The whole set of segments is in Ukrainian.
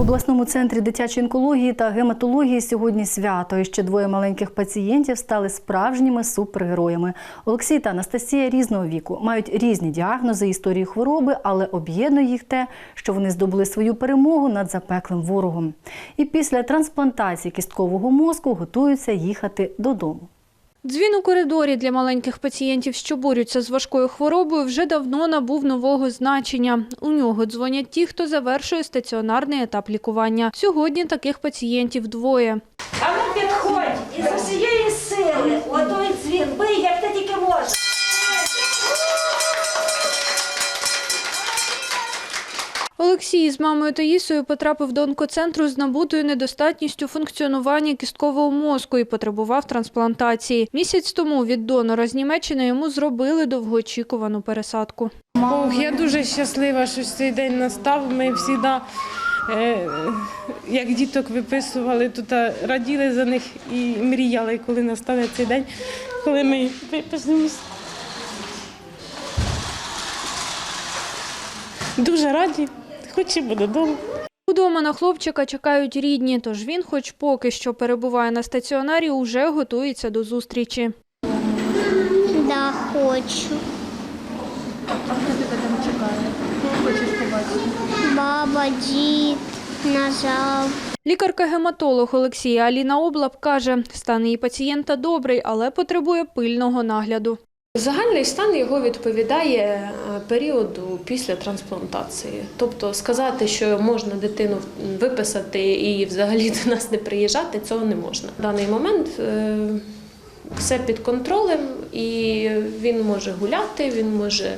В обласному центрі дитячої онкології та гематології сьогодні свято. І ще двоє маленьких пацієнтів стали справжніми супергероями. Олексій та Анастасія різного віку мають різні діагнози, історії хвороби, але об'єднує їх те, що вони здобули свою перемогу над запеклим ворогом. І після трансплантації кісткового мозку готуються їхати додому. Дзвін у коридорі для маленьких пацієнтів, що борються з важкою хворобою, вже давно набув нового значення. У нього дзвонять ті, хто завершує стаціонарний етап лікування. Сьогодні таких пацієнтів двоє. А ну підходь і з усієї сили отой дзвін бий, як ти тільки можеш. Олексій з мамою Таїсою потрапив до онкоцентру з набутою недостатністю функціонування кісткового мозку і потребував трансплантації. Місяць тому від донора з Німеччини йому зробили довгоочікувану пересадку. Ох, я дуже щаслива, що цей день настав. Ми завжди, е, як діток виписували, тут раділи за них і мріяли, коли настане цей день, коли ми виписуємось. Дуже раді, хочемо додому. Удома на хлопчика чекають рідні, тож він, хоч поки що перебуває на стаціонарі, уже готується до зустрічі. Да, хочу. Баба, дід, нажав. Лікарка-гематолог Олексія Аліна Облаб каже, стан її пацієнта добрий, але потребує пильного нагляду. Загальний стан його відповідає періоду після трансплантації. Тобто сказати, що можна дитину виписати і взагалі до нас не приїжджати, цього не можна. В даний момент е, все під контролем, і він може гуляти, він може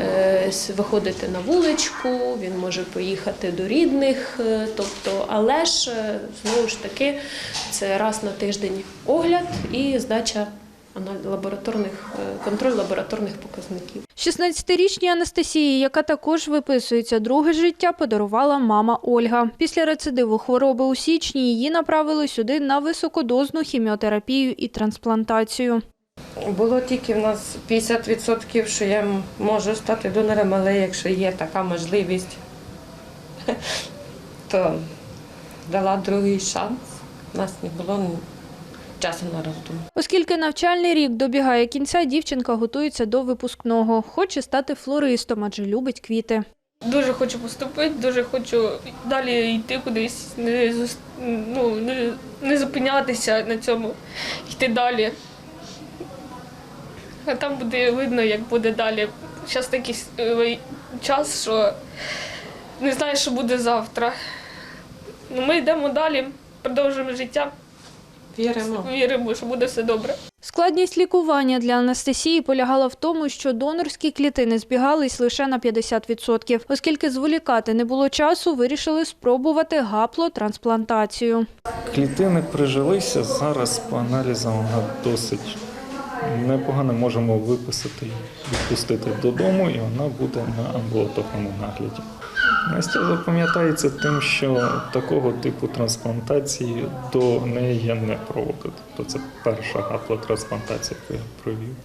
е, виходити на вуличку, він може поїхати до рідних. е, Тобто, але ж знову ж таки, це раз на тиждень огляд і здача лабораторних е, контроль лабораторних показників. 16-річній Анастасії, яка також виписується друге життя, подарувала мама Ольга. Після рецидиву хвороби у січні її направили сюди на високодозну хіміотерапію і трансплантацію. Було тільки в нас 50%, що я можу стати донором, але якщо є така можливість, то дала другий шанс. У нас не було часу на роздум. Оскільки навчальний рік добігає кінця, дівчинка готується до випускного. Хоче стати флористом, адже любить квіти. Дуже хочу поступити, дуже хочу далі йти кудись, не, ну, не, не зупинятися на цьому, йти далі. А там буде видно, як буде далі. Зараз такий е, час, що не знаю, що буде завтра. Ну, ми йдемо далі, продовжуємо життя, Віримо. віримо, що буде все добре. Складність лікування для Анастасії полягала в тому, що донорські клітини збігались лише на 50%. Оскільки зволікати не було часу, вирішили спробувати гаплотрансплантацію. Клітини прижилися. Зараз по аналізам вона досить непогано можемо виписати, відпустити додому, і вона буде на амбулаторному нагляді. Настя запам'ятається тим, що такого типу трансплантації до неї я не проводив. Тобто це перша гаплотрансплантація, яку я провів.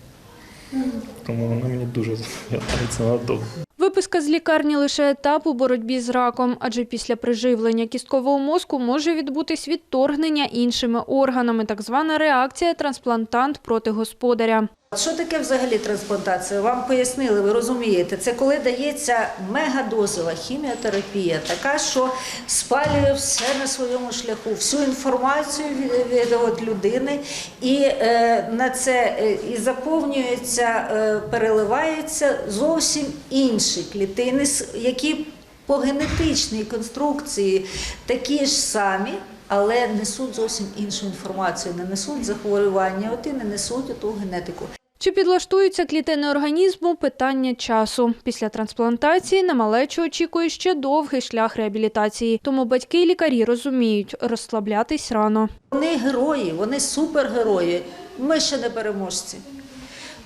Тому вона мені дуже запам'ятається надовго. Виписка з лікарні лише етап у боротьбі з раком, адже після приживлення кісткового мозку може відбутись відторгнення іншими органами, так звана реакція трансплантант проти господаря. Що таке взагалі трансплантація? Вам пояснили, ви розумієте, це коли дається мегадозова хіміотерапія, така, що спалює все на своєму шляху, всю інформацію від, людини, і е, на це е, і заповнюється, е, переливаються зовсім інші клітини, які по генетичній конструкції такі ж самі. Але несуть зовсім іншу інформацію, не несуть захворювання, от і не несуть ту генетику. Чи підлаштуються клітини організму – питання часу. Після трансплантації на малечу очікує ще довгий шлях реабілітації. Тому батьки і лікарі розуміють – розслаблятись рано. Вони герої, вони супергерої. Ми ще не переможці.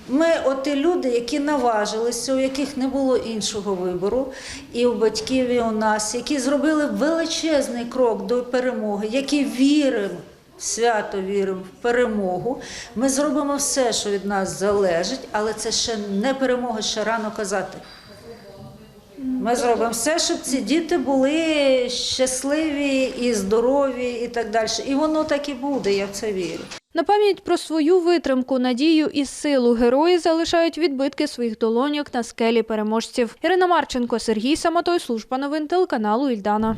Ми оті люди, які наважилися, у яких не було іншого вибору, і у батьків, і у нас, які зробили величезний крок до перемоги, які віримо, свято віримо в перемогу. Ми зробимо все, що від нас залежить, але це ще не перемога, ще рано казати. Ми зробимо все, щоб ці діти були щасливі і здорові, і так далі. І воно так і буде, я в це вірю. На пам'ять про свою витримку, надію і силу герої залишають відбитки своїх долоньок на скелі переможців. Ірина Марченко, Сергій Самотой, служба новин телеканалу Ільдана.